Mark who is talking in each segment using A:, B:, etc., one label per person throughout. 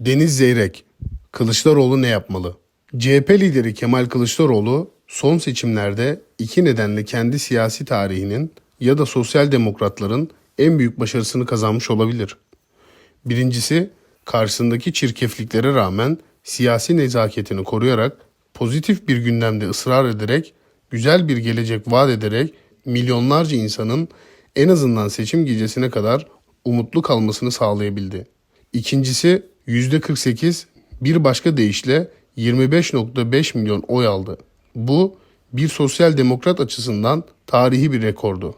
A: Deniz Zeyrek, Kılıçdaroğlu ne yapmalı? CHP lideri Kemal Kılıçdaroğlu son seçimlerde iki nedenle kendi siyasi tarihinin ya da sosyal demokratların en büyük başarısını kazanmış olabilir. Birincisi, karşısındaki çirkefliklere rağmen siyasi nezaketini koruyarak, pozitif bir gündemde ısrar ederek, güzel bir gelecek vaat ederek milyonlarca insanın en azından seçim gecesine kadar umutlu kalmasını sağlayabildi. İkincisi %48 bir başka deyişle 25.5 milyon oy aldı. Bu bir sosyal demokrat açısından tarihi bir rekordu.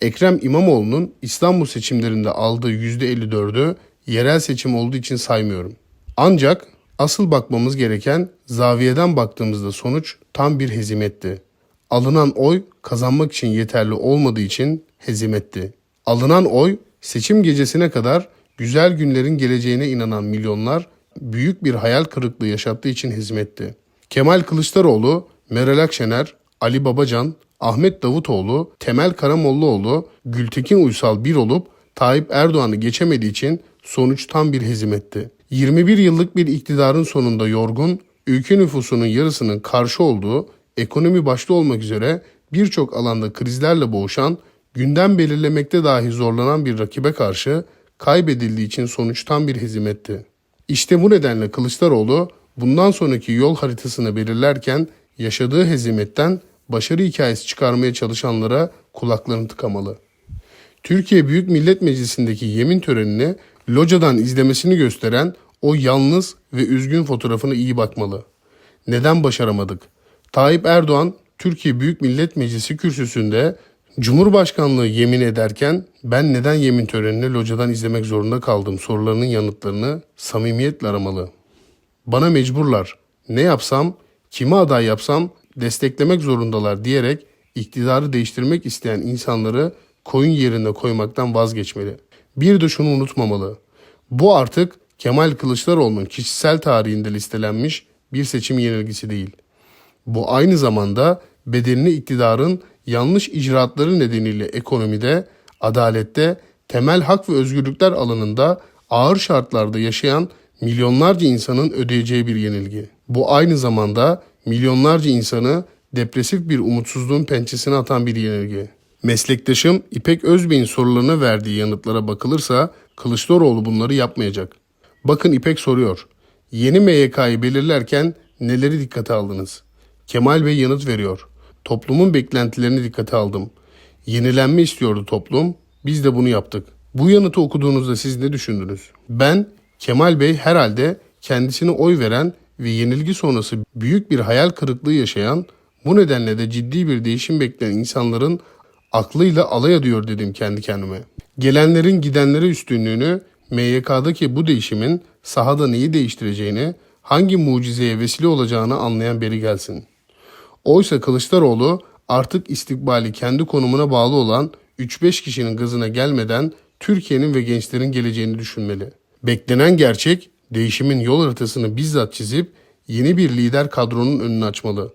A: Ekrem İmamoğlu'nun İstanbul seçimlerinde aldığı %54'ü yerel seçim olduğu için saymıyorum. Ancak asıl bakmamız gereken zaviyeden baktığımızda sonuç tam bir hezimetti. Alınan oy kazanmak için yeterli olmadığı için hezimetti. Alınan oy seçim gecesine kadar güzel günlerin geleceğine inanan milyonlar büyük bir hayal kırıklığı yaşattığı için hizmetti. Kemal Kılıçdaroğlu, Meral Akşener, Ali Babacan, Ahmet Davutoğlu, Temel Karamollaoğlu, Gültekin Uysal bir olup Tayyip Erdoğan'ı geçemediği için sonuç tam bir hezimetti. 21 yıllık bir iktidarın sonunda yorgun, ülke nüfusunun yarısının karşı olduğu, ekonomi başta olmak üzere birçok alanda krizlerle boğuşan, gündem belirlemekte dahi zorlanan bir rakibe karşı kaybedildiği için sonuç tam bir hezimetti. İşte bu nedenle Kılıçdaroğlu bundan sonraki yol haritasını belirlerken yaşadığı hezimetten başarı hikayesi çıkarmaya çalışanlara kulaklarını tıkamalı. Türkiye Büyük Millet Meclisi'ndeki yemin törenini locadan izlemesini gösteren o yalnız ve üzgün fotoğrafına iyi bakmalı. Neden başaramadık? Tayyip Erdoğan Türkiye Büyük Millet Meclisi kürsüsünde Cumhurbaşkanlığı yemin ederken ben neden yemin törenini locadan izlemek zorunda kaldım sorularının yanıtlarını samimiyetle aramalı. Bana mecburlar. Ne yapsam, kimi aday yapsam desteklemek zorundalar diyerek iktidarı değiştirmek isteyen insanları koyun yerine koymaktan vazgeçmeli. Bir de şunu unutmamalı. Bu artık Kemal Kılıçdaroğlu'nun kişisel tarihinde listelenmiş bir seçim yenilgisi değil. Bu aynı zamanda bedelini iktidarın yanlış icraatları nedeniyle ekonomide, adalette, temel hak ve özgürlükler alanında ağır şartlarda yaşayan milyonlarca insanın ödeyeceği bir yenilgi. Bu aynı zamanda milyonlarca insanı depresif bir umutsuzluğun pençesine atan bir yenilgi. Meslektaşım İpek Özbey'in sorularına verdiği yanıtlara bakılırsa Kılıçdaroğlu bunları yapmayacak. Bakın İpek soruyor. Yeni MYK'yı belirlerken neleri dikkate aldınız? Kemal Bey yanıt veriyor. Toplumun beklentilerini dikkate aldım. Yenilenme istiyordu toplum. Biz de bunu yaptık. Bu yanıtı okuduğunuzda siz ne düşündünüz? Ben Kemal Bey herhalde kendisine oy veren ve yenilgi sonrası büyük bir hayal kırıklığı yaşayan, bu nedenle de ciddi bir değişim bekleyen insanların aklıyla alay ediyor dedim kendi kendime. Gelenlerin gidenlere üstünlüğünü, MYK'daki bu değişimin sahada neyi değiştireceğini, hangi mucizeye vesile olacağını anlayan beri gelsin. Oysa Kılıçdaroğlu artık istikbali kendi konumuna bağlı olan 3-5 kişinin gazına gelmeden Türkiye'nin ve gençlerin geleceğini düşünmeli. Beklenen gerçek değişimin yol haritasını bizzat çizip yeni bir lider kadronun önünü açmalı.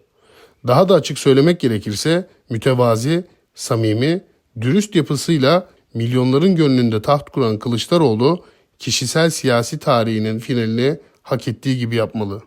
A: Daha da açık söylemek gerekirse mütevazi, samimi, dürüst yapısıyla milyonların gönlünde taht kuran Kılıçdaroğlu kişisel siyasi tarihinin finalini hak ettiği gibi yapmalı.